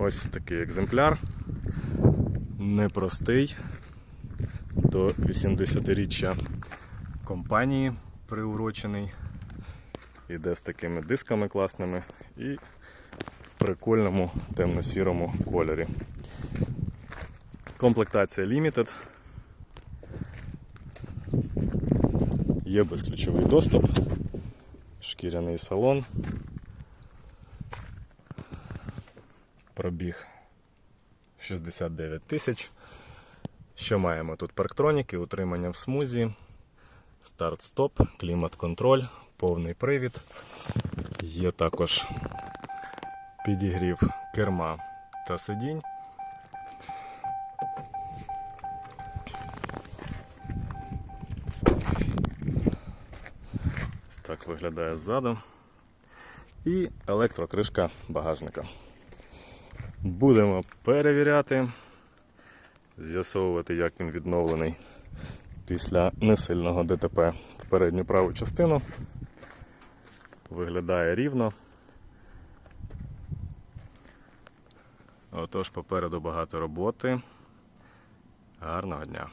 Ось такий екземпляр. Непростий. До 80-річчя компанії приурочений. Іде з такими дисками класними і в прикольному темно-сірому кольорі. Комплектація Limited. Є безключовий доступ, шкіряний салон. Пробіг 69 тисяч. Що маємо тут? Парктроніки, утримання в смузі, старт-стоп, клімат-контроль, повний привід. Є також підігрів керма та сидінь. Так виглядає ззаду. І електрокришка багажника. Будемо перевіряти, з'ясовувати, як він відновлений після несильного ДТП в передню праву частину. Виглядає рівно. Отож, попереду багато роботи. Гарного дня!